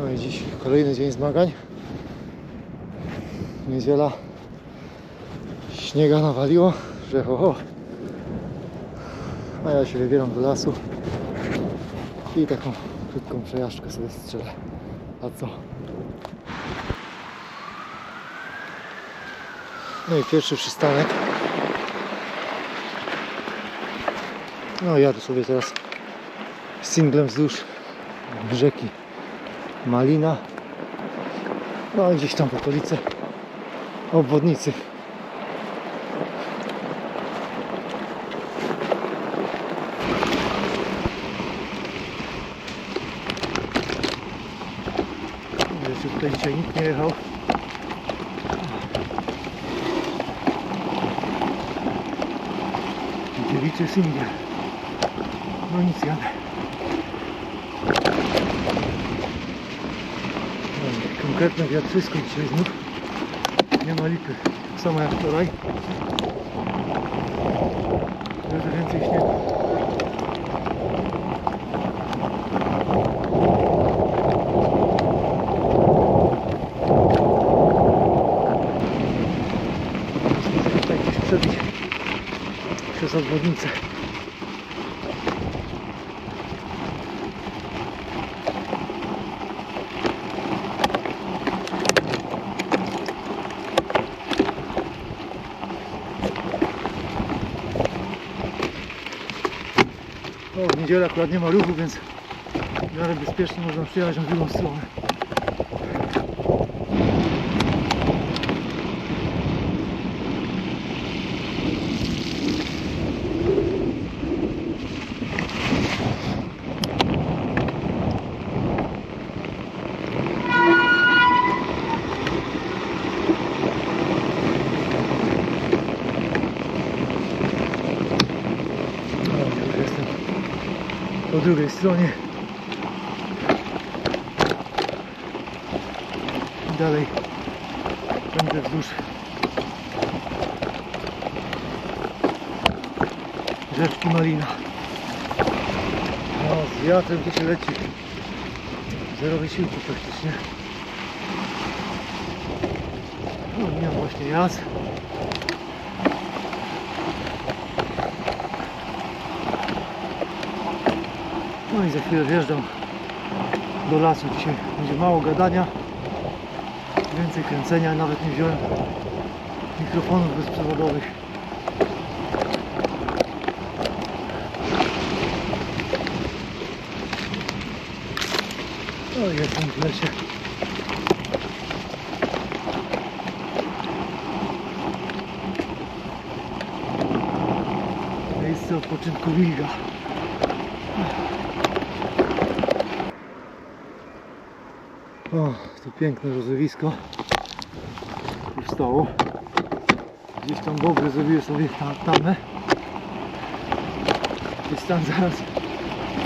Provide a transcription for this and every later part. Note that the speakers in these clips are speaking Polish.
No i dziś kolejny dzień zmagań. Niedziela. Śniega nawaliło, że ho, ho. A ja się wybieram do lasu i taką krótką przejażdżkę sobie strzelę. A co? No i pierwszy przystanek. No jadę sobie teraz singlem wzdłuż rzeki Malina. No i gdzieś tam w okolice obwodnicy. Jeszcze tutaj dzisiaj nikt nie jechał. Dziewiczy singiel. No nic jadę. No, Konkretne wiatrzysko dzisiaj znów. Nie ma lipy. Samo jak wczoraj. Że więcej śniegu. Muszę tutaj gdzieś przebić przez obwodnicę. Niedzielę akurat nie ma ruchu, więc w miarę bezpiecznie można przyjechać na drugą stronę. No, już jestem po drugiej stronie. Dalej będę wzdłuż rzeczki Malina. No, z wiatrem to się leci. Zero wysiłku praktycznie. No, miał właśnie jazd. No i za chwilę wjeżdżam do lasu. Dzisiaj będzie mało gadania, więcej kręcenia. Nawet nie wziąłem mikrofonów bezprzewodowych. No i jestem w lesie. Miejsce odpoczynku wilga. O, to piękne rozlewisko powstało. Gdzieś tam bobry zrobiły sobie ta- tamę. Jest tam zaraz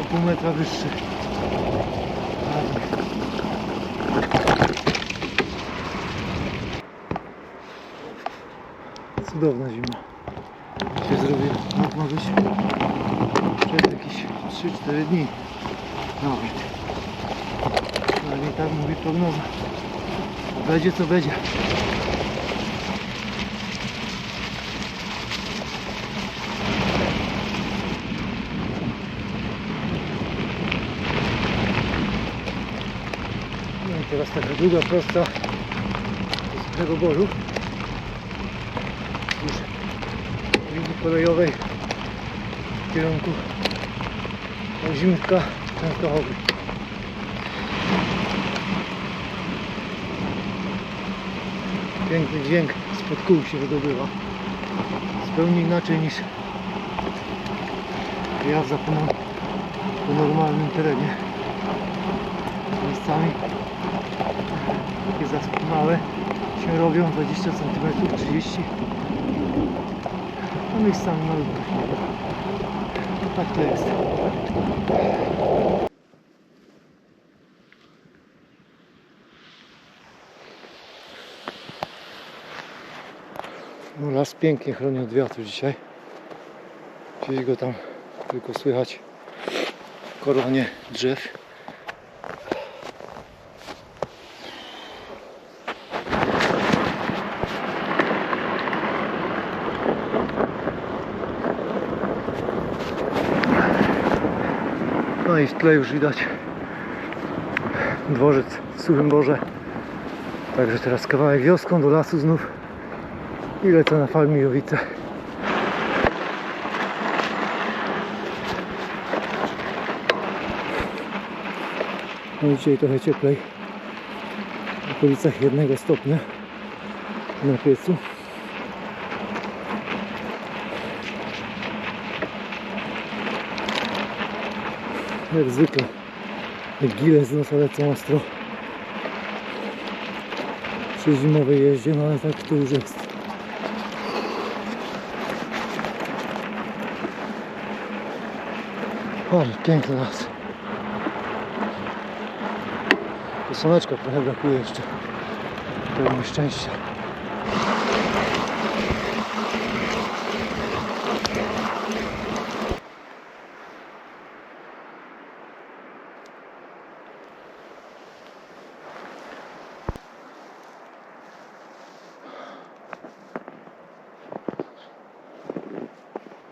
o pół metra wyższy. Cudowna zima. Się zrobi, no, ma być przez jakieś 3-4 dni. Nawet. Tak mówi prognoza. Będzie co będzie. No i teraz taka długa prosta do suchego boru. Już linii kolejowej w kierunku Ozimka Częstochowy. Piękny dźwięk spod kół się wydobywa. Zupełnie inaczej niż jazda po, po normalnym terenie. Miejscami takie małe się robią 20 cm, 30 a miejscami malutkie. No tak to jest. No las pięknie chroni od wiatru dzisiaj. Gdzieś go tam tylko słychać koronie drzew. No i w tle już widać dworzec w Suchym Borze. Także teraz kawałek wioską do lasu znów i lecę na Falmijowice. No dzisiaj trochę cieplej. W okolicach jednego stopnia na piecu. Jak zwykle gile z nosa lecą ostro przy zimowej jeździe, no ale tak to już jest. Ale piękny las. To słoneczka trochę brakuje jeszcze. Pełno szczęścia.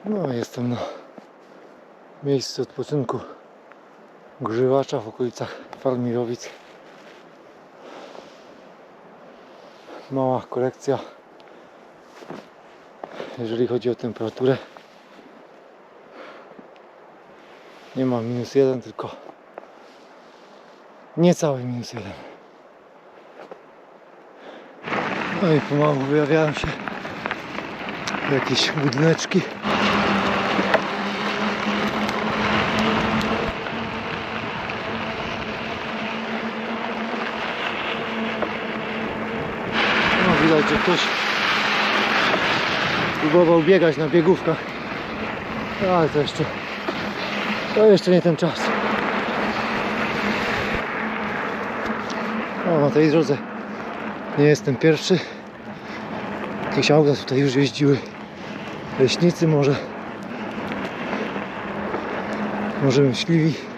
No, jestem na miejscu odpoczynku grzywacza w okolicach Falmirowic. Mała kolekcja, jeżeli chodzi o temperaturę. Nie ma minus jeden, tylko niecały minus jeden. No i pomału wyjawiają się jakieś budyneczki. No widać, że ktoś próbował biegać na biegówkach. Ale to jeszcze to jeszcze nie ten czas. O, na tej drodze nie jestem pierwszy. Jakieś auta tutaj już jeździły. Leśnicy może. Może myśliwi.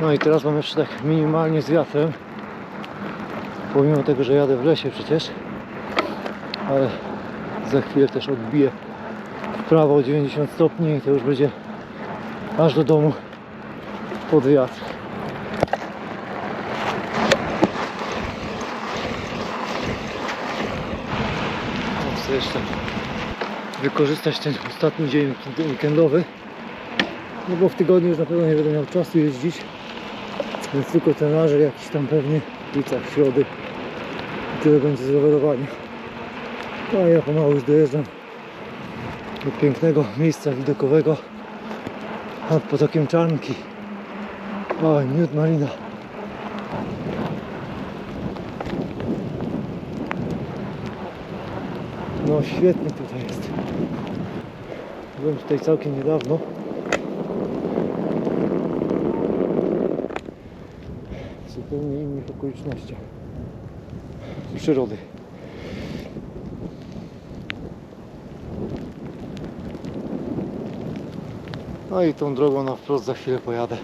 No i teraz mam jeszcze tak minimalnie z wiatrem. Pomimo tego, że jadę w lesie przecież. Ale za chwilę też odbiję w prawo o 90 stopni i to już będzie aż do domu pod wiatr. Chcę jeszcze wykorzystać ten ostatni dzień weekendowy. No bo w tygodniu już na pewno nie będę miał czasu jeździć. Więc tylko trenaże jakiś tam pewnie w ulicach środy. I tyle będzie z rowerowania. No a ja pomału już dojeżdżam do pięknego miejsca widokowego nad potokiem Czarnki. Oj, miód malina. No świetnie tutaj jest. Byłem tutaj całkiem niedawno. W zupełnie innych okolicznościach przyrody. No i tą drogą na wprost za chwilę pojadę.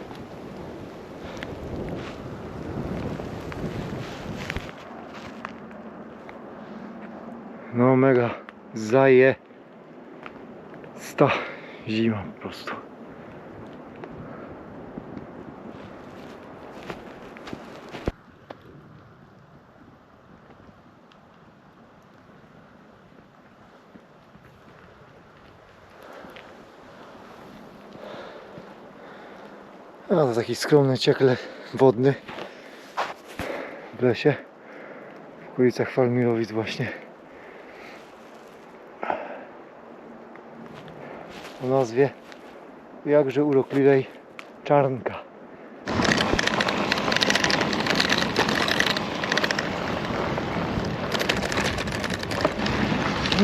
No mega zaje sta zima po prostu. To taki skromny ciekle wodny w lesie w okolicach Falmirowic właśnie o nazwie jakże urokliwej Czarnka.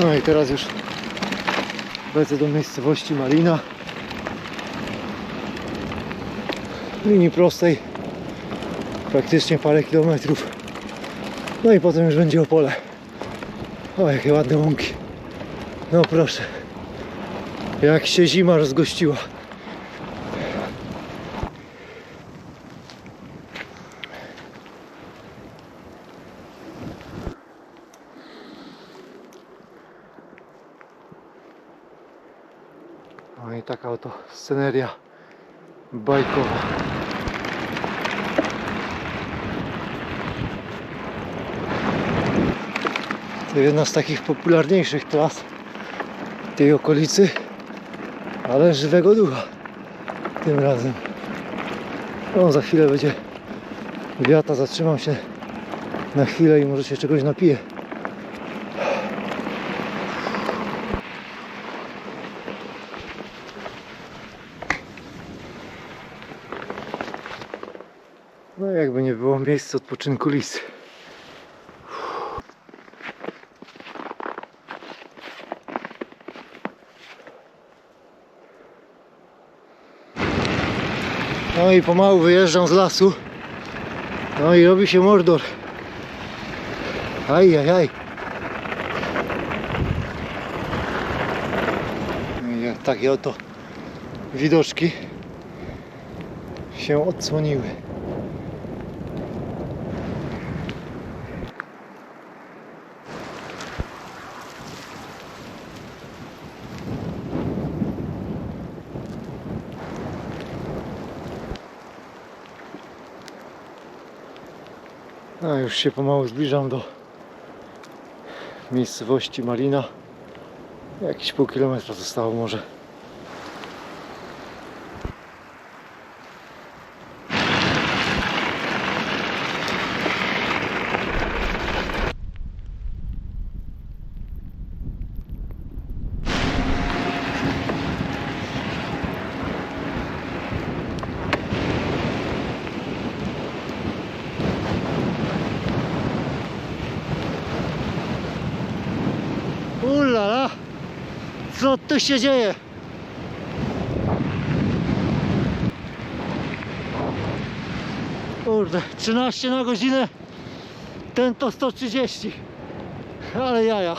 No i teraz już lecę do miejscowości Marina. linii prostej. Praktycznie parę kilometrów. No i potem już będzie Opole o jakie ładne łąki. No proszę. Jak się zima rozgościła. No i taka oto sceneria bajkowa. To jedna z takich popularniejszych tras tej okolicy, ale żywego ducha tym razem. No, za chwilę będzie wiata, zatrzymam się na chwilę i może się czegoś napiję. No jakby nie było miejsca odpoczynku lisy. No i pomału wyjeżdżam z lasu. No i robi się mordor. Aj, aj, aj. Takie oto widoczki się odsłoniły. No już się pomału zbliżam do miejscowości Malina. Jakieś pół kilometra zostało może. Co tu się dzieje? Kurde, 13 na godzinę, ten to 130. Ale jaja.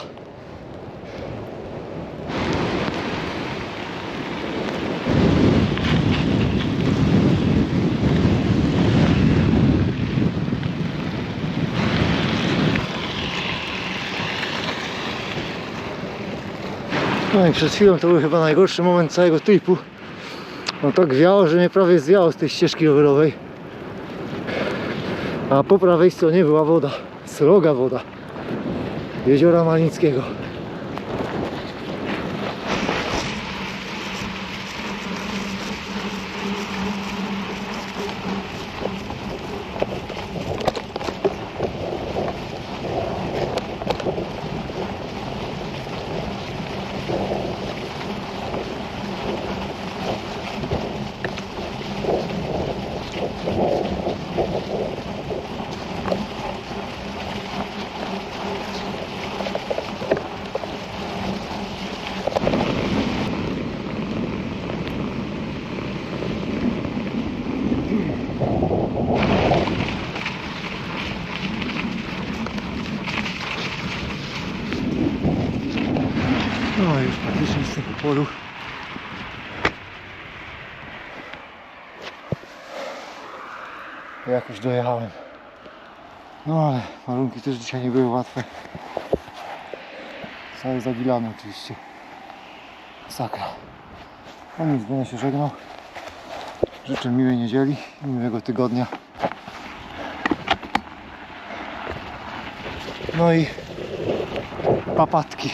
No i przed chwilą to był chyba najgorszy moment całego tripu. No tak wiało, że mnie prawie zwiało z tej ścieżki rowerowej. A po prawej stronie była woda, sroga woda jeziora Malnickiego. No już praktycznie z tego polu. Jakoś dojechałem. No ale warunki też dzisiaj nie były łatwe. Cały zagilany oczywiście. Sakra. No nic, będę się żegnał. Życzę miłej niedzieli i miłego tygodnia. No i papatki.